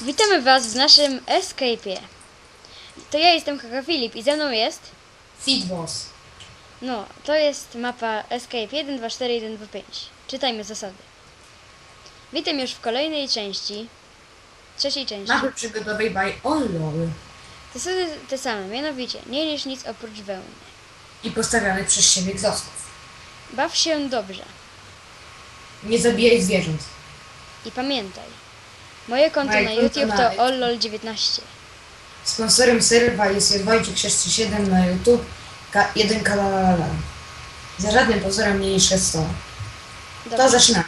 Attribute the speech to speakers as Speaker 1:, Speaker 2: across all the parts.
Speaker 1: Witamy Was w naszym Escape'ie. To ja jestem Kaka Filip i ze mną jest...
Speaker 2: Fitboss.
Speaker 1: No, to jest mapa Escape 1, 2, 4, 1, 2, 5. Czytajmy zasady. Witam już w kolejnej części. Trzeciej części.
Speaker 2: Mapy przygodowej by Olol.
Speaker 1: Zasady te same, mianowicie nie niż nic oprócz wełny.
Speaker 2: I postawionych przez siebie klocków.
Speaker 1: Baw się dobrze
Speaker 2: Nie zabijaj zwierząt.
Speaker 1: i pamiętaj. Moje konto
Speaker 2: Moje
Speaker 1: na
Speaker 2: konto
Speaker 1: YouTube
Speaker 2: na
Speaker 1: to
Speaker 2: YouTube.
Speaker 1: ollol19.
Speaker 2: Sponsorem serwa jest Jadwojcik 637 na YouTube. Ka 1 kalalala. Za żadnym pozorem mniejsze 100. To
Speaker 1: Dobrze.
Speaker 2: zaczynamy.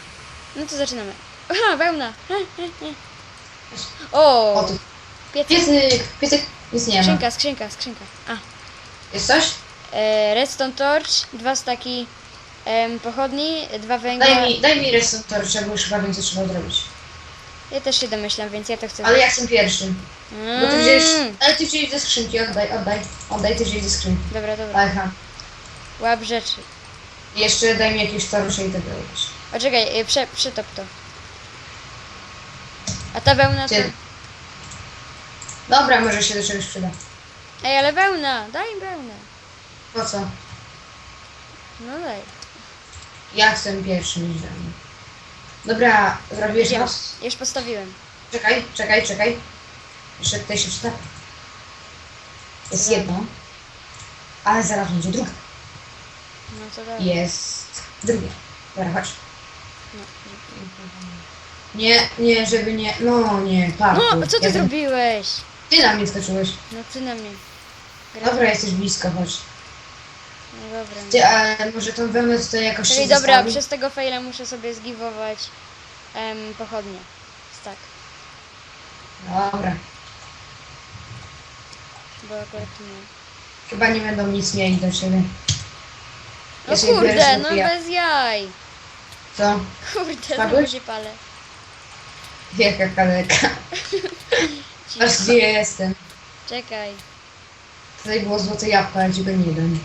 Speaker 1: No to zaczynamy. Aha, wełna. O,
Speaker 2: O, tu.
Speaker 1: piecyk.
Speaker 2: Piecyk, piecyk. Nic nie ma.
Speaker 1: Skrzynka, skrzynka, skrzynka. A,
Speaker 2: Jest coś?
Speaker 1: e, redstone torch, dwa staki em, pochodni, dwa węgla.
Speaker 2: Daj mi, daj mi receptor, bo już chyba co trzeba zrobić.
Speaker 1: Ja też się domyślam, więc ja to chcę.
Speaker 2: Ale ja chcę pierwszy. Bo ty wziąłeś,
Speaker 1: Mm.
Speaker 2: ale ty wziąłeś ze skrzynki, oddaj, oddaj. Oddaj, ty wziąłeś ze skrzynki.
Speaker 1: Dobra, dobra.
Speaker 2: Aha.
Speaker 1: Łap rzeczy.
Speaker 2: Jeszcze daj mi jakieś torcze i tak dalej.
Speaker 1: O czekaj, e, prze, przetop to. A ta wełna to...
Speaker 2: Dobra, może się do czegoś przyda.
Speaker 1: Ej, ale wełna! Daj wełnę.
Speaker 2: Po co?
Speaker 1: No daj.
Speaker 2: Ja chcę pierwszy niż mnie. Dobra, zrobiłeś nos?
Speaker 1: Już postawiłem.
Speaker 2: Czekaj, czekaj, czekaj. Jeszcze tutaj się czyta. Jest jedno. Ale zaraz będzie druga.
Speaker 1: No to daj.
Speaker 2: Jest drugie. Dobra, chodź.
Speaker 1: No,
Speaker 2: Nie, nie, żeby nie. No nie, parku.
Speaker 1: no co ty zrobiłeś?
Speaker 2: Ty na mnie skoczyłeś.
Speaker 1: No ty na mnie. Gra-
Speaker 2: Dobra, jesteś blisko, chodź.
Speaker 1: No dobra.
Speaker 2: Ty, a może tą wełnę tutaj jakoś
Speaker 1: Czyli
Speaker 2: się
Speaker 1: dobra,
Speaker 2: zostawi?
Speaker 1: przez tego faila muszę sobie zgiwować em, pochodnie. Tak,
Speaker 2: Dobra.
Speaker 1: bo akurat nie.
Speaker 2: Chyba nie będą nic mieli do siebie.
Speaker 1: No
Speaker 2: biorę
Speaker 1: kurde, no
Speaker 2: ja-
Speaker 1: bez jaj.
Speaker 2: Co?
Speaker 1: Kurde, znowu
Speaker 2: Spadłeś?
Speaker 1: się palę.
Speaker 2: Wielka kaleka. Aż gdzie ja jestem?
Speaker 1: Czekaj.
Speaker 2: Tutaj było złote jabłko, ale ci go nie dam.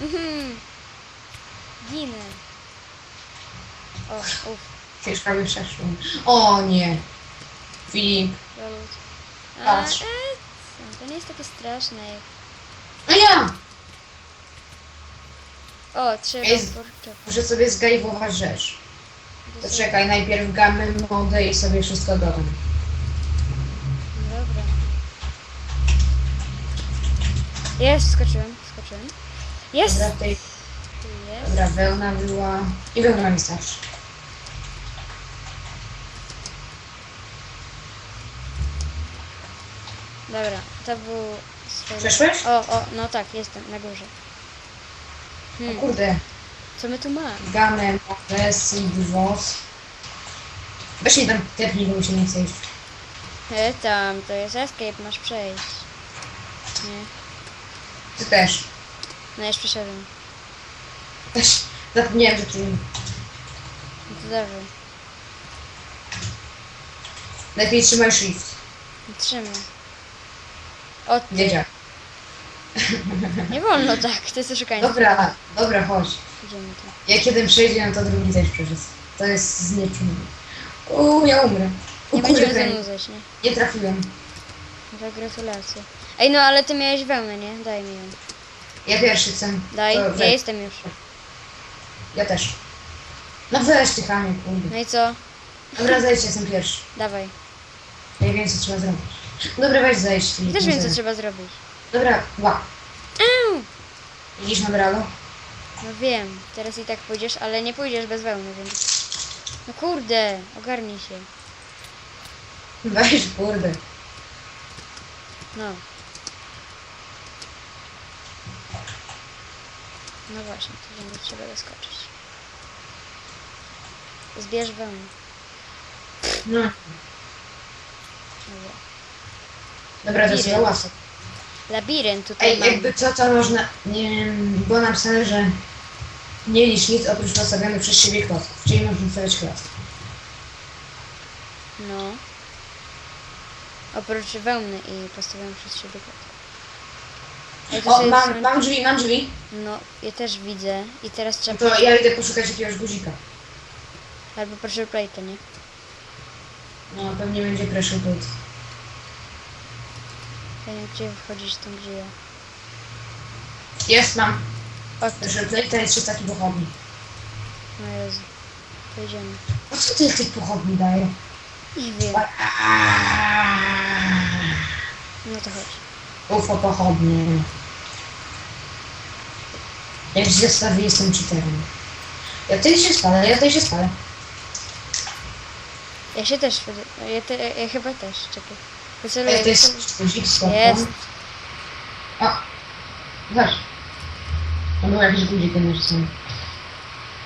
Speaker 1: Mhm. Ginę. O, uff,
Speaker 2: Już prawie przeszłem. O nie. Filip.
Speaker 1: lolut. A,
Speaker 2: Patrz.
Speaker 1: e, co, to nie jest takie straszne jak...
Speaker 2: A ja!
Speaker 1: O, trzeba
Speaker 2: Jest-
Speaker 1: kurczę.
Speaker 2: Muszę sobie zgajwować rzecz. To czekaj, najpierw gamę, modę i sobie wszystko dodam.
Speaker 1: Dobra. Jest, skoczyłem, skoczyłem. Jest!
Speaker 2: Dobra, tutaj,
Speaker 1: Tu jest.
Speaker 2: dobra, wełna była... I wełna mi starczy.
Speaker 1: Dobra, to był... swoje-
Speaker 2: Przeszłeś?
Speaker 1: O, o, no tak, jestem na górze.
Speaker 2: O
Speaker 1: Hmm,
Speaker 2: kurde.
Speaker 1: co my tu mamy?
Speaker 2: Gamę, modę, seed, wos. Weź tam tepnij, bo mi się nie chce iść.
Speaker 1: E, tam, to jest escape, masz przejść. Nie,
Speaker 2: Ty też.
Speaker 1: No już przeszedłem.
Speaker 2: Też zapomniałem, że tu...
Speaker 1: No to dobrze.
Speaker 2: Lepiej trzymaj shift.
Speaker 1: Trzymaj. O, ty.
Speaker 2: Wiedział.
Speaker 1: Nie wolno tak, to jest oszukaństwo.
Speaker 2: Dobra, dobra, chodź.
Speaker 1: Idziemy tu.
Speaker 2: Jak jeden przejdzie, no to drugi też przeszedł. To jest znieczulone. Uuu, ja umrę. O
Speaker 1: Nie
Speaker 2: kurde,
Speaker 1: będziemy
Speaker 2: kręg.
Speaker 1: zanudzać, nie?
Speaker 2: Nie trafiłem.
Speaker 1: No to gratulacje. Ej, no ale ty miałeś wełnę, nie? Daj mi ją.
Speaker 2: Ja pierwszy chcę.
Speaker 1: Daj,
Speaker 2: To
Speaker 1: ja
Speaker 2: weź.
Speaker 1: jestem już.
Speaker 2: Ja też. No weź ty kurde.
Speaker 1: No i co?
Speaker 2: Dobra, zejdź, jestem pierwszy.
Speaker 1: Dawaj.
Speaker 2: Ja wiem, co trzeba zrobić. Dobra, weź zejść.
Speaker 1: Ja
Speaker 2: Filip,
Speaker 1: też
Speaker 2: nie
Speaker 1: wiem, co
Speaker 2: zejdź.
Speaker 1: trzeba zrobić.
Speaker 2: Dobra, ła.
Speaker 1: Eee!
Speaker 2: Widzisz na bralu?
Speaker 1: No wiem, teraz i tak pójdziesz, ale nie pójdziesz bez wełny, więc... No kurde, ogarnij się.
Speaker 2: Weź, kurde.
Speaker 1: No. No właśnie, to będzie trzeba doskoczyć. Zbierz wełnę.
Speaker 2: No.
Speaker 1: Dobra.
Speaker 2: Dobra, to jest za łatwo.
Speaker 1: Labirynt tutaj
Speaker 2: Ej,
Speaker 1: mam.
Speaker 2: jakby co, to można... Nie było napisane, że nie licz nic oprócz postawionych przez siebie klocków. Czyli można stawiać klocki.
Speaker 1: No. Oprócz wełny i postawiłem przez siebie kotę.
Speaker 2: O, mam, mam drzwi, mam drzwi.
Speaker 1: No, ja też widzę. I teraz
Speaker 2: No
Speaker 1: trzeba...
Speaker 2: to ja idę poszukać jakiegoś guzika.
Speaker 1: Albo proszę play to, nie?
Speaker 2: No, pewnie będzie pressure plate.
Speaker 1: Ja nie wiem, gdzie wchodzić tam, gdzie ja.
Speaker 2: Jest, mam.
Speaker 1: O, ty,
Speaker 2: Pressure plate to jest 300 pochodni.
Speaker 1: no Jezu. Pojedziemy.
Speaker 2: A co ty tych pochodni daje?
Speaker 1: Nie wiem. No to chodź.
Speaker 2: Ufo pochodnie. Jak w zestawie jestem cheaterem. Ja tutaj się spalę, ja tutaj się spalę.
Speaker 1: Ja się też, wtedy- ja, te, ja chyba też, czekaj.
Speaker 2: Ej,
Speaker 1: Wyceluję,
Speaker 2: to jest guzik z
Speaker 1: Jest.
Speaker 2: O, weź. To był jakiś guzik nacisnął.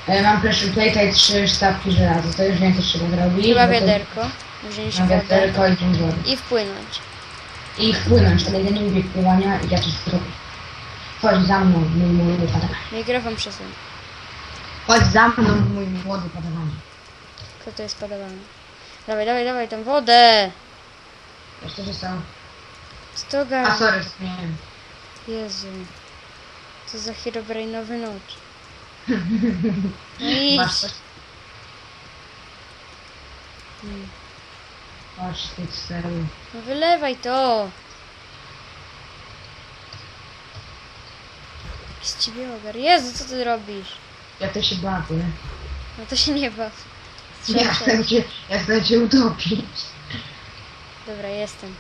Speaker 2: E, Mam pressure plate i trzy sztabki żelaza. To już wiem, co trzeba zrobić.
Speaker 1: chyba
Speaker 2: bo to-
Speaker 1: wiaderko, wziąć wodę
Speaker 2: wiaderko i wziąć wodę.
Speaker 1: i wpłynąć.
Speaker 2: I wpłynąć, ale ja nie lubię pływania i ja coś zrobię. Chodź za mną, mój młody padawany.
Speaker 1: Mikrofon przesuń.
Speaker 2: Chodź za mną, mój młody padawany.
Speaker 1: Kto to jest podawany? Dawaj, dawaj, dawaj tą wodę!
Speaker 2: Co się stało?
Speaker 1: Stoga!
Speaker 2: A sorry, zmieniłem.
Speaker 1: Jezu. Co za herobrainowy nóż. No idź.
Speaker 2: Masz coś?
Speaker 1: Mm.
Speaker 2: Chodź, ty serio.
Speaker 1: No wylewaj to! Z ciebie ogar. Jezu, co ty robisz?
Speaker 2: Ja też się bawię.
Speaker 1: No to się nie baw.
Speaker 2: Ja chcę cię, ja chcę cię utopić.
Speaker 1: Dobra, jestem.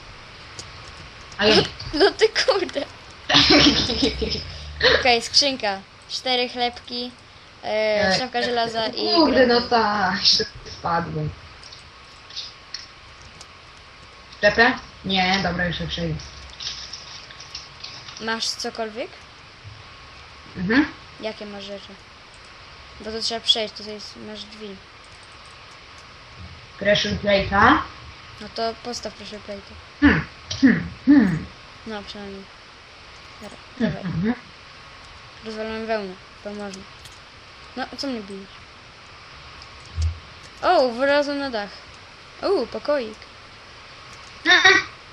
Speaker 1: No ty kurde. Okej, skrzynka. Cztery chlebki, e, szafka żelaza i...
Speaker 2: Kurde, no tak, spadłem. Szczepę? Nie, dobra, już się przejdę.
Speaker 1: Masz cokolwiek?
Speaker 2: Mhm.
Speaker 1: Jakie masz rzeczy? Bo to trzeba przejść, tutaj jest, masz drzwi.
Speaker 2: Pressure plate'a.
Speaker 1: No to postaw proszę plate.
Speaker 2: Hmm, hmm, hmm.
Speaker 1: No przynajmniej. Dobra, dawaj.
Speaker 2: Mhm.
Speaker 1: Rozwalamy wełnę, bo można. No, co mnie bijesz? O, wylazłem na dach. O, pokoik.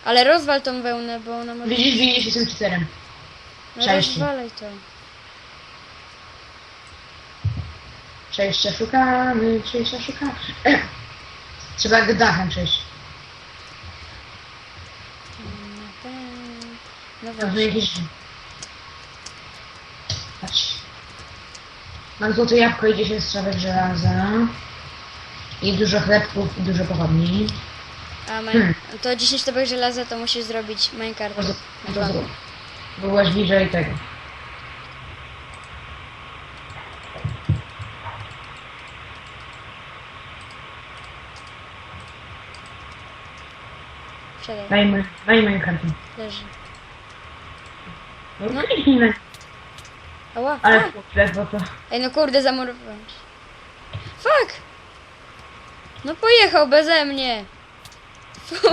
Speaker 1: Ale rozwal tą wełnę, bo ona może...
Speaker 2: Widzisz, widzisz, jestem cheaterem.
Speaker 1: No rozwalaj to.
Speaker 2: Przejścia szukamy, przejścia szukamy. Trzeba dachem przejść.
Speaker 1: No właśnie.
Speaker 2: jakieś... Patrz. Mam złote jabłko i 10 strzałek żelaza. I dużo chlebków i dużo pochodni.
Speaker 1: A.
Speaker 2: Hmm.
Speaker 1: to 10 sztabek żelaza to musisz zrobić minecart.
Speaker 2: Byłaś bliżej tego.
Speaker 1: Przedaj,
Speaker 2: Dajmy, dajmy kartę.
Speaker 1: leży.
Speaker 2: No,
Speaker 1: No.
Speaker 2: kliknij na...
Speaker 1: Ała,
Speaker 2: Ale bo to...
Speaker 1: Ej, no kurde, zamurowałem się. Fuck! No pojechał beze mnie.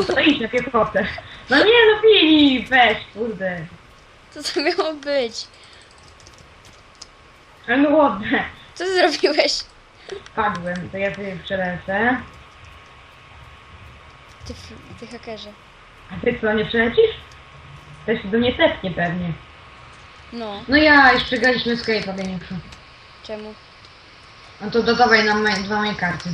Speaker 2: To idź na piechotę. No nie, no Filip, weź, kurde.
Speaker 1: Co to miało być?
Speaker 2: Ale no ładne.
Speaker 1: Co ty zrobiłeś?
Speaker 2: Padłem, to ja sobie przelecę.
Speaker 1: Ty, ty hakerze.
Speaker 2: A ty co, nie przelecisz? To się do mnie tepnie pewnie.
Speaker 1: No,
Speaker 2: No ja, już przegraliśmy Skype'a większą.
Speaker 1: czemu?
Speaker 2: No to dodawaj nam dwa moje karty.